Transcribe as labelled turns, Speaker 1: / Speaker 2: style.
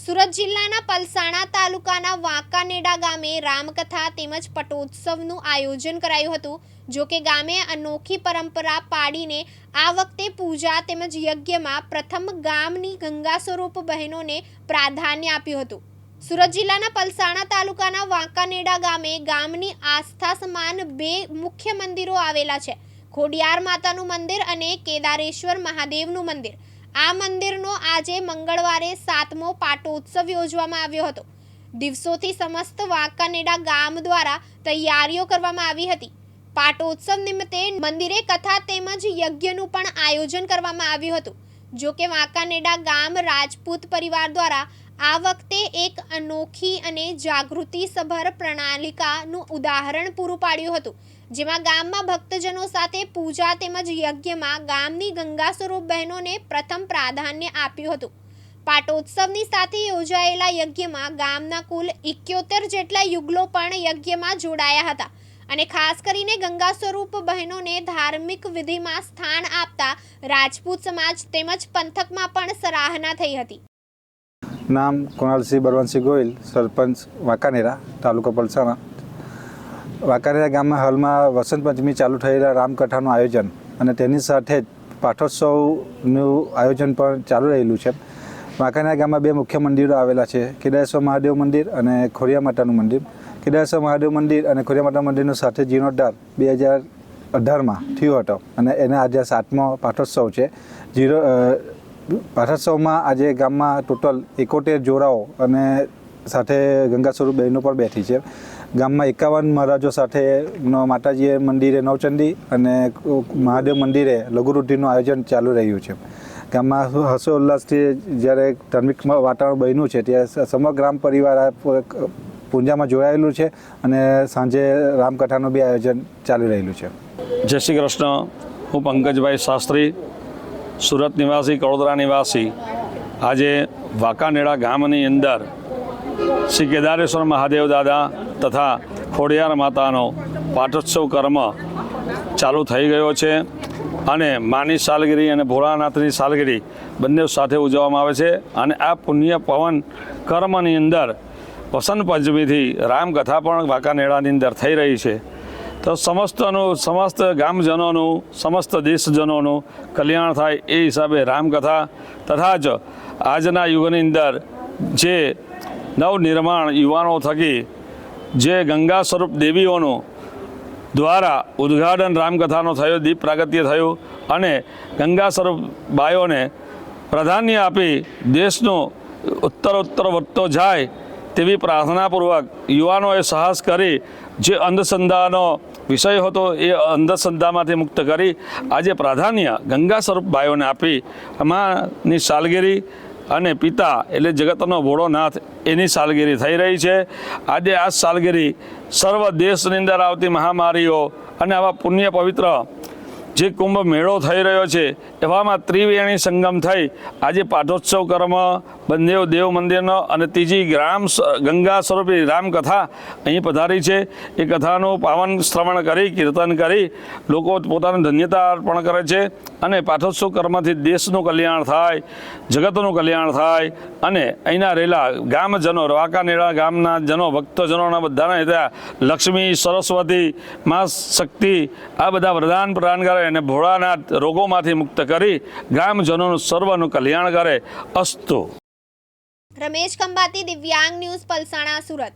Speaker 1: સુરત જિલ્લાના પલસાણા તાલુકાના વાંકાનેડા ગામે રામકથા તેમજ પટોત્સવનું આયોજન કરાયું હતું, જો કે ગામે અનોખી પરંપરા પાડીને આ વખતે પૂજા તેમજ યજ્ઞમાં પ્રથમ ગામની ગંગા સ્વરૂપ બહેનોને પ્રાધાન્ય આપ્યું હતું. સુરત જિલ્લાના પલસાણા તાલુકાના વાંકાનેડા ગામે ગામની આસ્થા સમાન બે મુખ્ય મંદિરો આવેલા છે, ખોડિયાર માતાનું મંદિર અને કેદારેશ્વર મહાદેવનું મંદિર. આ મંદિરનો આજે મંગળવારે સાતમો પાટોત્સવ યોજવામાં આવ્યો હતો. દિવસોથી સમસ્ત વાંકાનેડા ગામ દ્વારા તૈયારીઓ કરવામાં આવી હતી. પાટોત્સવ નિમિત્તે મંદિરે કથા તેમજ યજ્ઞનું પણ આયોજન કરવામાં આવ્યું હતું. જો કે વાંકાનેડા ગામ રાજપૂત પરિવાર દ્વારા આ વખતે એક અનોખી અને જાગૃતિસભર પ્રણાલિકાનું ઉદાહરણ પૂરું પાડ્યું હતું, જેમાં ગામમાં ભક્તજનો સાથે પૂજા તેમજ યજ્ઞમાં ગામની ગંગા સ્વરૂપ બહેનોને પ્રથમ પ્રાધાન્ય આપ્યું હતું. પાટોત્સવની સાથે યોજાયેલા યજ્ઞમાં ગામના કુલ ઇક્યોતેર જેટલા યુગલો પણ યજ્ઞમાં જોડાયા હતા અને ખાસ કરીને ગંગા સ્વરૂપ બહેનોને ધાર્મિક વિધિમાં સ્થાન આપતા રાજપૂત સમાજ તેમજ પંથકમાં પણ સરાહના થઈ હતી.
Speaker 2: નામ કુણાલસિંહ બળવંતસિંહ ગોયલ સરપંચ વાંકાનેરા, તાલુકો પલસાણા. વાંકાનેરા ગામમાં હાલમાં વસંત પંચમી ચાલુ થયેલા રામકથાનું આયોજન અને તેની સાથે જ પાઠોત્સવનું આયોજન પણ ચાલુ રહેલું છે. વાંકાનેરા ગામમાં બે મુખ્ય મંદિરો આવેલા છે. કેદારેશ્વર મહાદેવ મંદિર અને ખોડિયા માતાનું મંદિર. કેદારેશ્વર મહાદેવ મંદિર અને ખોડિયા માતા મંદિરનો સાથે જીર્ણોદ્ધાર બે હજાર અઢારમાં થયો હતો અને એને આજે સાતમો પાઠોત્સવ છે. જીરો પાઠોત્સવમાં આજે ગામમાં ટોટલ એકોતેર જોરાઓ અને સાથે ગંગા સ્વરૂપ બહેનો પણ બેઠી છે. ગામમાં એકાવન મહારાજો સાથે માતાજીએ મંદિરે નવચંડી અને મહાદેવ મંદિરે લઘુરુદ્ધિનું આયોજન ચાલુ રહ્યું છે. ગામમાં હર્ષોલ્લાસથી જ્યારે ધાર્મિક વાતાવરણ બન્યું છે ત્યારે સમગ્ર ગ્રામ પરિવાર પૂજામાં જોડાયેલું છે અને સાંજે રામકથાનું બી આયોજન ચાલી રહેલું છે.
Speaker 3: જય શ્રી કૃષ્ણ. હું પંકજભાઈ શાસ્ત્રી. સુરત નિવાસી, કડોદરા નિવાસી, આજે વાંકાનેડા ગામની અંદર શ્રી કેદારેશ્વર મહાદેવ દાદા તથા ખોડિયાર માતાનો પાટોત્સવ કર્મ ચાલુ થઈ ગયો છે અને માની સાલગીરી અને ભોળાનાથની સાલગીરી બંને સાથે ઉજવવામાં આવે છે અને આ પુણ્ય પવન કર્મની અંદર વસંત પંચમીથી રામકથા પણ વાંકાનેડાની અંદર થઈ રહી છે. તો સમસ્તનું, સમસ્ત ગામજનોનું, સમસ્ત દેશજનોનું કલ્યાણ થાય એ હિસાબે રામકથા તથા જ આજના યુગની અંદર જે નવનિર્માણ યુવાનો થકી જે ગંગા સ્વરૂપ દેવીઓનું દ્વારા ઉદ્ઘાટન રામકથાનો થયો, દીપ પ્રાગત્ય થયું અને ગંગા સ્વરૂપ બાયોને પ્રાધાન્ય આપી દેશનો ઉત્તરોત્તર વધતો જાય તેવી પ્રાર્થનાપૂર્વક યુવાનોએ સાહસ કરી, જે અંધશ્રદ્ધાનો વિષય હતો એ અંધશ્રદ્ધામાંથી મુક્ત કરી, આજે પ્રાધાન્ય ગંગા સ્વરૂપ ભાઈઓને આપી. અમાની સાલગીરી અને પિતા એટલે જગતનો ભોળોનાથ એની સાલગીરી થઈ રહી છે. આજે આ સાલગીરી સર્વ દેશની અંદર આવતી મહામારીઓ અને આવા પુણ્ય પવિત્ર જે કુંભ મેળો થઈ રહ્યો છે, એવામાં ત્રિવેણી સંગમ થઈ. આજે પાઠોત્સવ કર્મ બંદેવ દેવ મંદિરનો અને ત્રીજી ગ્રામ ગંગા સ્વરૂપી રામકથા અહીં પધારી છે. એ કથાનું પાવન શ્રવણ કરી, કીર્તન કરી, લોકો પોતાની ધન્યતા અર્પણ કરે છે અને પાઠોત્સવ કર્મથી દેશનું કલ્યાણ થાય, જગતનું કલ્યાણ થાય અને અહીંના રહેલા ગામજનો વાંકાનેડા ગામના જનો, ભક્તજનોના બધાના ત્યાં લક્ષ્મી, સરસ્વતી, મા શક્તિ આ બધા વરદાન પ્રદાન કરે. અને ભોળાનાથ રોગોમાંથી મુક્ત કરી ગ્રામજનોનું સર્વનું કલ્યાણ કરે અસ્તુ.
Speaker 1: રમેશ ખંભાતી, દિવ્યાંગ ન્યૂઝ, પલસાણા, સુરત.